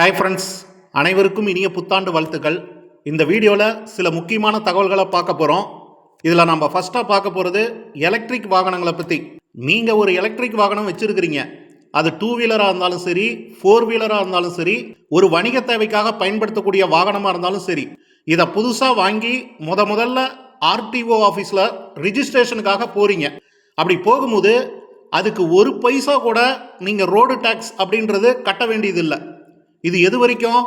Hi friends அனைவருக்கும் இனிய புத்தாண்டு வாழ்த்துக்கள். இந்த வீடியோவில் சில முக்கியமான தகவல்களை பார்க்க போகிறோம் இதில் நம்ம ஃபஸ்ட்டாக பார்க்க போகிறது எலக்ட்ரிக் வாகனங்களை பற்றி நீங்கள் ஒரு எலக்ட்ரிக் வாகனம் வச்சுருக்கிறீங்க. அது டூ வீலராக இருந்தாலும் சரி ஃபோர் வீலராக இருந்தாலும் சரி ஒரு வணிக தேவைக்காக பயன்படுத்தக்கூடிய வாகனமாக இருந்தாலும் சரி இதை புதுசாக வாங்கி முத முதல்ல ஆர்டிஓ ஆஃபீஸில் ரிஜிஸ்ட்ரேஷனுக்காக போகிறீங்க அப்படி போகும்போது அதுக்கு ஒரு பைசா கூட நீங்கள் ரோடு டேக்ஸ் அப்படின்றது கட்ட வேண்டியதில்லை. இது எது வரைக்கும்?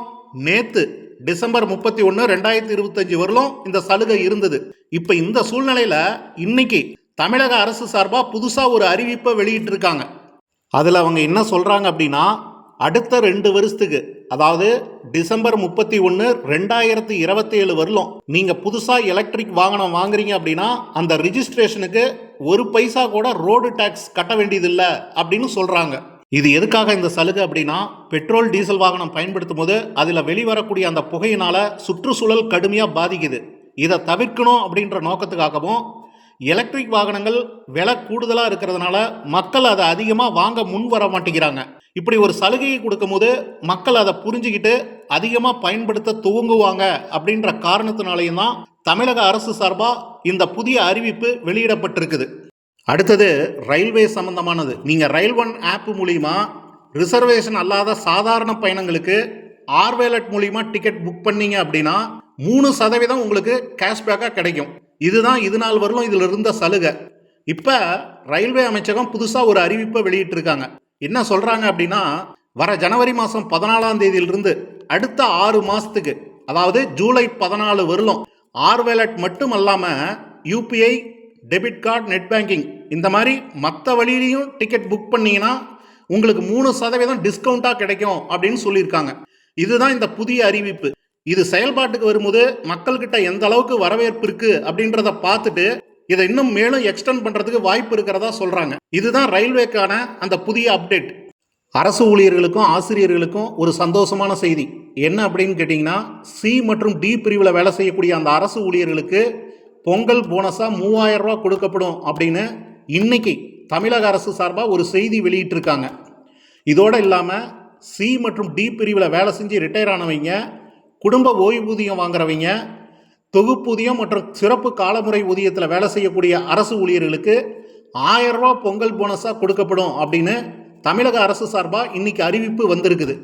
நேத்து டிசம்பர் முப்பத்தி ஒன்று ரெண்டாயிரத்தி இருபத்தஞ்சு வரலும் இந்த சலுகை இருந்தது. இப்போ இந்த சூழ்நிலையில் இன்னைக்கு தமிழக அரசு சார்பாக புதுசாக ஒரு அறிவிப்பை வெளியிட்டிருக்காங்க. அதில் அவங்க என்ன சொல்கிறாங்க அப்படின்னா அடுத்த ரெண்டு வருஷத்துக்கு அதாவது டிசம்பர் முப்பத்தி ஒன்று ரெண்டாயிரத்தி இருபத்தி ஏழு வரலும் நீங்கள் புதுசாக எலக்ட்ரிக் வாகனம் வாங்குறீங்க அப்படின்னா அந்த ரிஜிஸ்ட்ரேஷனுக்கு ஒரு பைசா கூட ரோடு டேக்ஸ் கட்ட வேண்டியதில்லை அப்படின்னு சொல்கிறாங்க இது எதுக்காக இந்த சலுகை அப்படின்னா பெட்ரோல் டீசல் வாகனம் பயன்படுத்தும் போது அதில் வெளிவரக்கூடிய அந்த புகையினால் சுற்றுச்சூழல் கடுமையாக பாதிக்குது. இதை தவிர்க்கணும் அப்படின்ற நோக்கத்துக்காகவும் எலக்ட்ரிக் வாகனங்கள் விலை கூடுதலாக இருக்கிறதுனால மக்கள் அதை அதிகமாக வாங்க முன் வர மாட்டேங்கிறாங்க. இப்படி ஒரு சலுகையை கொடுக்கும்போது மக்கள் அதை புரிஞ்சுக்கிட்டு அதிகமாக பயன்படுத்த துவங்குவாங்க அப்படின்ற காரணத்தினாலையும் தான் தமிழக அரசு சார்பாக இந்த புதிய அறிவிப்பு வெளியிடப்பட்டிருக்குது. அடுத்தது ரயில்வே சம்பந்தமானது. நீங்கள் ரயில் ஒன் ஆப் மூலிமா ரிசர்வேஷன் அல்லாத சாதாரண பயணங்களுக்கு ஆர்வேலட் மூலிமா டிக்கெட் புக் பண்ணீங்க அப்படின்னா மூணு சதவீதம் உங்களுக்கு கேஷ்பேக்காக கிடைக்கும். இதுதான் இது நாள் வரலும் இதில் இருந்த சலுகை. இப்போ ரயில்வே அமைச்சகம் புதுசாக ஒரு அறிவிப்பை வெளியிட்டிருக்காங்க. என்ன சொல்கிறாங்க அப்படின்னா வர ஜனவரி மாதம் பதினாலாம் தேதியிலிருந்து அடுத்த ஆறு மாதத்துக்கு அதாவது ஜூலை பதினாலு வரலும் ஆர்வேலட் மட்டும் அல்லாமல் UPI debit card net banking இந்த மாதிரி மற்ற வழியிலையும் டிக்கெட் புக் பண்ணீங்கன்னா உங்களுக்கு மூணு சதவீதம் டிஸ்கவுண்ட்டாக கிடைக்கும் அப்படின்னு சொல்லியிருக்காங்க. இதுதான் இந்த புதிய அறிவிப்பு. இது செயல்பாட்டுக்கு வரும்போது மக்கள்கிட்ட எந்த அளவுக்கு வரவேற்பு இருக்கு அப்படின்றத பார்த்துட்டு இதை இன்னும் மேலும் எக்ஸ்டெண்ட் பண்றதுக்கு வாய்ப்பு இருக்கிறதா சொல்றாங்க. இதுதான் ரயில்வேக்கான அந்த புதிய அப்டேட் அரசு ஊழியர்களுக்கும் ஆசிரியர்களுக்கும் ஒரு சந்தோஷமான செய்தி. என்ன அப்படின்னு கேட்டிங்கன்னா சி மற்றும் டி பிரிவில் வேலை செய்யக்கூடிய அந்த அரசு ஊழியர்களுக்கு பொங்கல் போனஸாக மூவாயிரம் ரூபா கொடுக்கப்படும் அப்படின்னு இன்னைக்கு தமிழக அரசு சார்பாக ஒரு செய்தி வெளியிட்டிருக்காங்க. இதோடு இல்லாமல் சி மற்றும் டி பிரிவில் வேலை செஞ்சு ரிட்டையர் ஆனவங்க குடும்ப ஓய்வூதியம் வாங்குறவங்க தொகுப்பூதியம் மற்றும் சிறப்பு காலமுறை ஊதியத்தில் வேலை செய்யக்கூடிய அரசு ஊழியர்களுக்கு ஆயிரம் ரூபா பொங்கல் போனஸாக கொடுக்கப்படும் அப்படின்னு தமிழக அரசு சார்பாக இன்னைக்கு அறிவிப்பு வந்திருக்குது.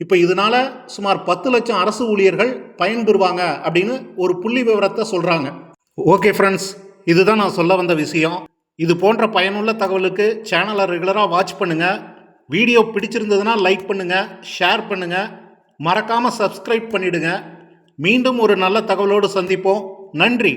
இப்போ இதனால சுமார் பத்து லட்சம் அரசு ஊழியர்கள் பயன்பெறுவாங்க அப்படின்னு ஒரு புள்ளி விவரத்தை சொல்கிறாங்க ஓகே ஃப்ரெண்ட்ஸ் இதுதான் நான் சொல்ல வந்த விஷயம். இது போன்ற பயனுள்ள தகவலுக்கு சேனலை ரெகுலராக வாட்ச் பண்ணுங்கள் வீடியோ பிடிச்சிருந்ததுன்னா லைக் பண்ணுங்கள் ஷேர் பண்ணுங்கள் மறக்காமல் சப்ஸ்கிரைப் பண்ணிவிடுங்க மீண்டும் ஒரு நல்ல தகவலோடு சந்திப்போம். நன்றி.